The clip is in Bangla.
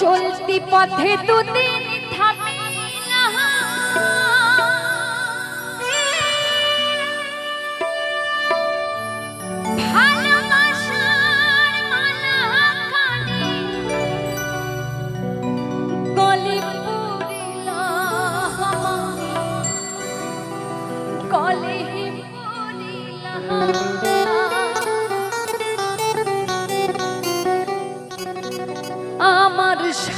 চলতি পথে দুদিন